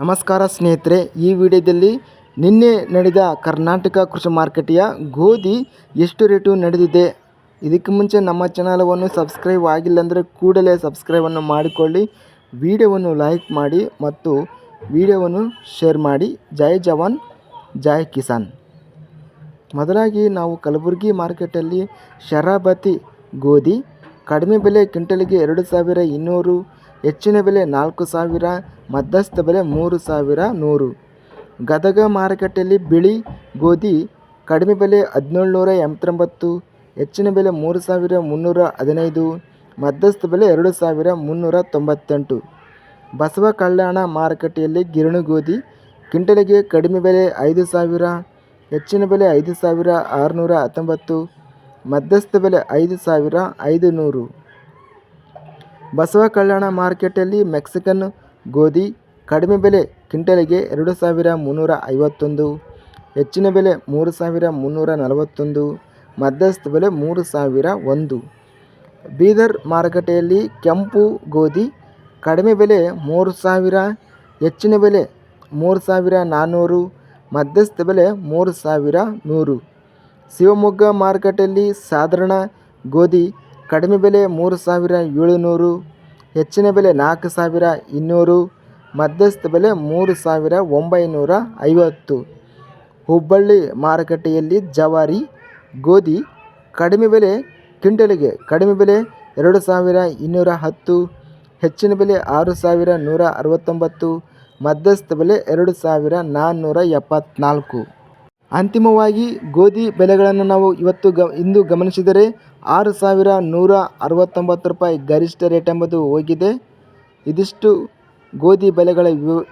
ನಮಸ್ಕಾರ ಸ್ನೇಹಿತರೆ, ಈ ವಿಡಿಯೋದಲ್ಲಿ ನಿನ್ನೆ ನಡೆದ ಕರ್ನಾಟಕ ಕೃಷಿ ಮಾರುಕಟ್ಟೆಯ ಗೋಧಿ ಎಷ್ಟು ರೇಟು ನಡೆದಿದೆ, ಇದಕ್ಕೆ ಮುಂಚೆ ನಮ್ಮ ಚಾನಲವನ್ನು ಸಬ್ಸ್ಕ್ರೈಬ್ ಆಗಿಲ್ಲ ಅಂದರೆ ಕೂಡಲೇ ಸಬ್ಸ್ಕ್ರೈಬನ್ನು ಮಾಡಿಕೊಳ್ಳಿ, ವಿಡಿಯೋವನ್ನು ಲೈಕ್ ಮಾಡಿ ಮತ್ತು ವಿಡಿಯೋವನ್ನು ಶೇರ್ ಮಾಡಿ. ಜೈ ಜವಾನ್, ಜೈ ಕಿಸಾನ್. ಮೊದಲಾಗಿ ನಾವು ಕಲಬುರಗಿ ಮಾರ್ಕೆಟಲ್ಲಿ ಶರಾಬತಿ ಗೋಧಿ, ಕಡಿಮೆ ಬೆಲೆ ಕ್ವಿಂಟಲಿಗೆ ಎರಡು ಸಾವಿರ ಇನ್ನೂರು ಹೆಚ್ಚಿನ ಬೆಲೆ ನಾಲ್ಕು ಸಾವಿರ, ಮಧ್ಯಸ್ಥ ಬೆಲೆ ಮೂರು ಸಾವಿರ ನೂರು. ಗದಗ ಮಾರುಕಟ್ಟೆಯಲ್ಲಿ ಬಿಳಿ ಗೋಧಿ ಕಡಿಮೆ ಬೆಲೆ ಹದಿನೇಳು ನೂರ ಎಂಬತ್ತೊಂಬತ್ತು, ಹೆಚ್ಚಿನ ಬೆಲೆ ಮೂರು ಸಾವಿರ ಮುನ್ನೂರ ಹದಿನೈದು, ಮಧ್ಯಸ್ಥ ಬೆಲೆ ಎರಡು ಸಾವಿರ ಮುನ್ನೂರ ತೊಂಬತ್ತೆಂಟು. ಬಸವ ಕಲ್ಯಾಣ ಮಾರುಕಟ್ಟೆಯಲ್ಲಿ ಗಿರಣಿ ಗೋಧಿ ಕ್ವಿಂಟಲಿಗೆ ಕಡಿಮೆ ಬೆಲೆ ಐದು ಸಾವಿರ, ಹೆಚ್ಚಿನ ಬೆಲೆ ಐದು ಸಾವಿರ ಆರುನೂರ ಹತ್ತೊಂಬತ್ತು, ಮಧ್ಯಸ್ಥ ಬೆಲೆ ಐದು ಸಾವಿರ ಐದು ನೂರು ಬಸವ ಕಲ್ಯಾಣ ಮಾರ್ಕೆಟಲ್ಲಿ ಮೆಕ್ಸಿಕನ್ ಗೋಧಿ, ಕಡಿಮೆ ಬೆಲೆ ಕ್ವಿಂಟಲಿಗೆ ಎರಡು ಸಾವಿರ ಮುನ್ನೂರ ಐವತ್ತೊಂದು, ಹೆಚ್ಚಿನ ಬೆಲೆ ಮೂರು ಸಾವಿರ ಮುನ್ನೂರ ನಲವತ್ತೊಂದು, ಮಧ್ಯಸ್ಥ ಬೆಲೆ ಮೂರು ಸಾವಿರ ಒಂದು. ಬೀದರ್ ಮಾರುಕಟ್ಟೆಯಲ್ಲಿ ಕೆಂಪು ಗೋಧಿ, ಕಡಿಮೆ ಬೆಲೆ ಮೂರು ಸಾವಿರ, ಹೆಚ್ಚಿನ ಬೆಲೆ ಮೂರು ಸಾವಿರ ನಾನ್ನೂರು, ಮಧ್ಯಸ್ಥ ಬೆಲೆ ಮೂರು ಸಾವಿರ ನೂರು. ಶಿವಮೊಗ್ಗ ಮಾರುಕಟ್ಟೆಯಲ್ಲಿ ಸಾಧಾರಣ ಗೋಧಿ ಕಡಿಮೆ ಬೆಲೆ ಮೂರು ಸಾವಿರ ಏಳುನೂರು, ಹೆಚ್ಚಿನ ಬೆಲೆ ನಾಲ್ಕು ಸಾವಿರ ಇನ್ನೂರು, ಮಧ್ಯಸ್ಥ ಬೆಲೆ ಮೂರು ಸಾವಿರ ಒಂಬೈನೂರ ಐವತ್ತು. ಹುಬ್ಬಳ್ಳಿ ಮಾರುಕಟ್ಟೆಯಲ್ಲಿ ಜವಾರಿ, ಗೋಧಿ ಕಡಿಮೆ ಬೆಲೆ, ಕ್ವಿಂಟಲಿಗೆ ಕಡಿಮೆ ಬೆಲೆ ಎರಡು ಸಾವಿರ ಇನ್ನೂರ ಹತ್ತು, ಹೆಚ್ಚಿನ ಬೆಲೆ ಆರು ಸಾವಿರ ನೂರ ಅರವತ್ತೊಂಬತ್ತು, ಮಧ್ಯಸ್ಥ ಬೆಲೆ ಎರಡು ಸಾವಿರ ನಾನ್ನೂರ ಎಪ್ಪತ್ತ್ನಾಲ್ಕು ಅಂತಿಮವಾಗಿ ಗೋಧಿ ಬೆಲೆಗಳನ್ನು ನಾವು ಇವತ್ತು ಗ ಇಂದು ಗಮನಿಸಿದರೆ ಆರು ಸಾವಿರ ನೂರ ಅರವತ್ತೊಂಬತ್ತು ರೂಪಾಯಿ ಗರಿಷ್ಠ ರೇಟ್ ಎಂಬುದು ಹೋಗಿದೆ. ಇದಿಷ್ಟು ಗೋಧಿ ಬೆಲೆಗಳ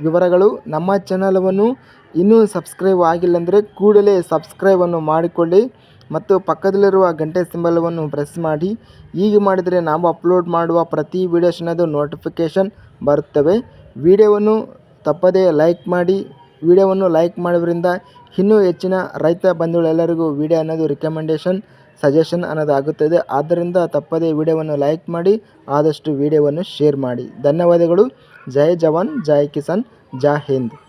ವಿವರಗಳು. ನಮ್ಮ ಚಾನಲವನ್ನು ಇನ್ನೂ ಸಬ್ಸ್ಕ್ರೈಬ್ ಆಗಿಲ್ಲಂದರೆ ಕೂಡಲೇ ಸಬ್ಸ್ಕ್ರೈಬನ್ನು ಮಾಡಿಕೊಳ್ಳಿ ಮತ್ತು ಪಕ್ಕದಲ್ಲಿರುವ ಗಂಟೆ ಸಿಂಬಲವನ್ನು ಪ್ರೆಸ್ ಮಾಡಿ. ಹೀಗೆ ಮಾಡಿದರೆ ನಾವು ಅಪ್ಲೋಡ್ ಮಾಡುವ ಪ್ರತಿ ವೀಡಿಯೋಸ್ನದು ನೋಟಿಫಿಕೇಷನ್ ಬರುತ್ತವೆ. ವಿಡಿಯೋವನ್ನು ತಪ್ಪದೇ ಲೈಕ್ ಮಾಡಿ. ವಿಡಿಯೋವನ್ನು ಲೈಕ್ ಮಾಡೋದ್ರಿಂದ ಇನ್ನೂ ಹೆಚ್ಚಿನ ರೈತ ಬಂಧುಗಳೆಲ್ಲರಿಗೂ ವಿಡಿಯೋ ಅನ್ನೋದು ರಿಕಮೆಂಡೇಷನ್ ಸಜೆಷನ್ ಅನ್ನೋದು ಆಗುತ್ತದೆ. ಆದ್ದರಿಂದ ತಪ್ಪದೇ ವಿಡಿಯೋವನ್ನು ಲೈಕ್ ಮಾಡಿ, ಆದಷ್ಟು ವಿಡಿಯೋವನ್ನು ಶೇರ್ ಮಾಡಿ. ಧನ್ಯವಾದಗಳು. ಜೈ ಜವಾನ್, ಜೈ ಕಿಸಾನ್, ಜಾ ಹಿಂದ್.